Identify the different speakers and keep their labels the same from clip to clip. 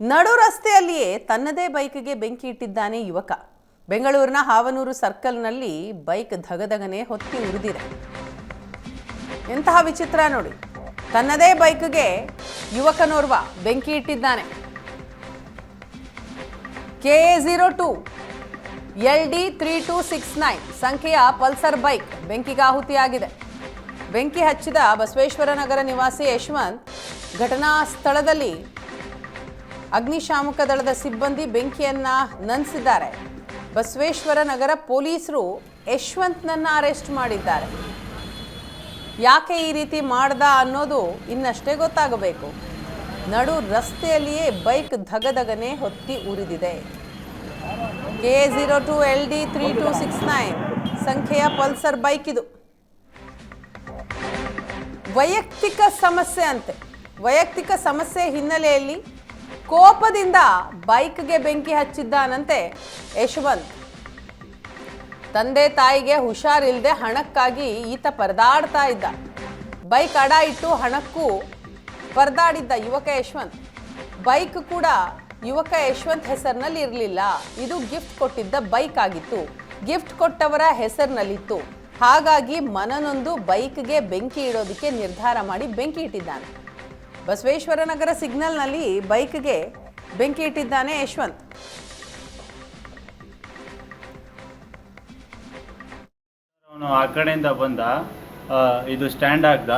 Speaker 1: ನಡು ರಸ್ತೆಯಲ್ಲಿಯೇ ತನ್ನದೇ ಬೈಕ್ಗೆ ಬೆಂಕಿ ಇಟ್ಟಿದ್ದಾನೆ ಯುವಕ. ಬೆಂಗಳೂರಿನ ಹಾವನೂರು ಸರ್ಕಲ್ನಲ್ಲಿ ಬೈಕ್ ಧಗಧಗನೆ ಹೊತ್ತಿ ಉರಿದಿದೆ. ಎಂತಹ ವಿಚಿತ್ರ ನೋಡಿ. ತನ್ನದೇ ಬೈಕ್ಗೆ ಯುವಕನೋರ್ವ ಬೆಂಕಿ ಇಟ್ಟಿದ್ದಾನೆ. K A zero two, L D three two six nine ಸಂಖ್ಯೆಯ ಪಲ್ಸರ್ ಬೈಕ್ ಬೆಂಕಿಗಾಹುತಿಯಾಗಿದೆ ಬೆಂಕಿ ಹಚ್ಚಿದ ಬಸವೇಶ್ವರ ನಗರ ನಿವಾಸಿ ಯಶವಂತ್ ಘಟನಾ ಸ್ಥಳದಲ್ಲಿ ಅಗ್ನಿಶಾಮಕ ದಳದ ಸಿಬ್ಬಂದಿ ಬೆಂಕಿಯನ್ನ ನಂದಿಸಿದ್ದಾರೆ. ಬಸವೇಶ್ವರ ನಗರ ಪೊಲೀಸರು ಯಶವಂತ್ನನ್ನ ಅರೆಸ್ಟ್ ಮಾಡಿದ್ದಾರೆ. ಯಾಕೆ ಈ ರೀತಿ ಮಾಡ್ದ ಅನ್ನೋದು ಇನ್ನಷ್ಟೇ ಗೊತ್ತಾಗಬೇಕು. ನಡು ರಸ್ತೆಯಲ್ಲಿಯೇ ಬೈಕ್ ಧಗಧಗನೆ ಹೊತ್ತಿ ಉರಿದಿದೆ K zero two L D three two six nine ಸಂಖ್ಯೆಯ ಪಲ್ಸರ್ ಬೈಕ್ ಇದು. ವೈಯಕ್ತಿಕ ಸಮಸ್ಯೆ ಅಂತೆ. ವೈಯಕ್ತಿಕ ಸಮಸ್ಯೆ ಹಿನ್ನೆಲೆಯಲ್ಲಿ ಕೋಪದಿಂದ ಬೈಕ್ಗೆ ಬೆಂಕಿ ಹಚ್ಚಿದ್ದಾನಂತೆ ಯಶವಂತ್. ತಂದೆ ತಾಯಿಗೆ ಹುಷಾರಿಲ್ಲದೆ ಹಣಕ್ಕಾಗಿ ಈತ ಪರದಾಡ್ತಾ ಇದ್ದ. ಬೈಕ್ ಅಡ ಇಟ್ಟು ಹಣಕ್ಕೂ ಪರದಾಡಿದ್ದ ಯುವಕ ಯಶವಂತ್. ಬೈಕ್ ಕೂಡ ಯುವಕ ಯಶವಂತ್ ಹೆಸರಿನಲ್ಲಿ ಇರಲಿಲ್ಲ. ಇದು ಗಿಫ್ಟ್ ಕೊಟ್ಟಿದ್ದ ಬೈಕ್ ಆಗಿತ್ತು. ಗಿಫ್ಟ್ ಕೊಟ್ಟವರ ಹೆಸರಿನಲ್ಲಿತ್ತು. ಹಾಗಾಗಿ ಮನನೊಂದು ಬೈಕ್ಗೆ ಬೆಂಕಿ ಇಡೋದಕ್ಕೆ ನಿರ್ಧಾರ ಮಾಡಿ ಬೆಂಕಿ ಇಟ್ಟಿದ್ದಾನೆ. ಬಸವೇಶ್ವರ ನಗರ ಸಿಗ್ನಲ್ನಲ್ಲಿ ಬೈಕ್ಗೆ ಬೆಂಕಿ ಇಟ್ಟಿದ್ದಾನೆ ಯಶವಂತ್.
Speaker 2: ಅವನು ಆ ಕಡೆಯಿಂದ ಬಂದ ಇದು ಸ್ಟ್ಯಾಂಡ್ ಆಗ್ದ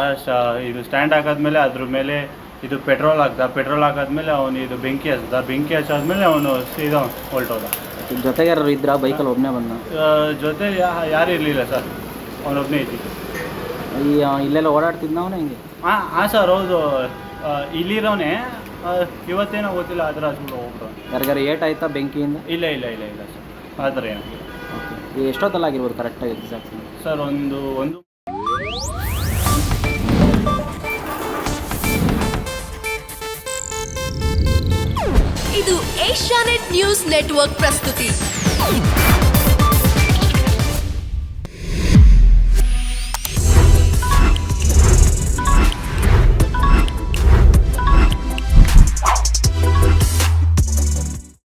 Speaker 2: ಇದು ಸ್ಟ್ಯಾಂಡ್ ಹಾಕಾದ್ಮೇಲೆ ಅದ್ರ ಮೇಲೆ ಇದು ಪೆಟ್ರೋಲ್ ಹಾಕ್ದ ಪೆಟ್ರೋಲ್ ಹಾಕಾದ್ಮೇಲೆ ಅವನು ಇದು ಬೆಂಕಿ ಹಚ್ದ ಬೆಂಕಿ ಹಚ್ಚಾದ್ಮೇಲೆ ಅವನು ಸೀದಾ ಹೊಲ್ಟೋದ
Speaker 3: ಜೊತೆಗೆ ಯಾರು ಇದ್ರ ಬೈಕಲ್ಲಿ ಒಬ್ಬನೇ ಬಂದ.
Speaker 2: ಜೊತೆ ಯಾರು ಇರಲಿಲ್ಲ ಸರ್ ಅವನೊಬ್ಬನೇ ಇದ್ದಿದ್ದು.
Speaker 3: ಈ ಇಲ್ಲೆಲ್ಲ ಓಡಾಡ್ತಿದ್ದ ಅವನು ಹೆಂಗೆ?
Speaker 2: ಹಾಂ ಹಾಂ ಸರ್ ಹೌದು. ಇಲ್ಲಿರೋನೆ ಇವತ್ತೇನೋ ಗೊತ್ತಿಲ್ಲ ಅದರ ಸುಳ್ಳು ಹೋಗ್ಬಿಟ್ಟು
Speaker 3: ಯಾರಿಗಾರ ಏಟ್ ಆಯ್ತಾ ಬೆಂಕಿಯಿಂದ?
Speaker 2: ಇಲ್ಲ ಇಲ್ಲ ಇಲ್ಲ ಇಲ್ಲ ಸರ್. ಆ ಥರ ಏನು
Speaker 3: ಎಷ್ಟೊತ್ತಲ್ಲ ಆಗಿರ್ಬೋದು ಕರೆಕ್ಟಾಗಿ ಎಕ್ಸಾಕ್ಟ್
Speaker 2: ಸರ್ ಒಂದು ಒಂದು
Speaker 4: ಇದು ಏಷ್ಯಾನೆಟ್ ನ್ಯೂಸ್ ನೆಟ್ವರ್ಕ್ ಪ್ರಸ್ತುತಿ.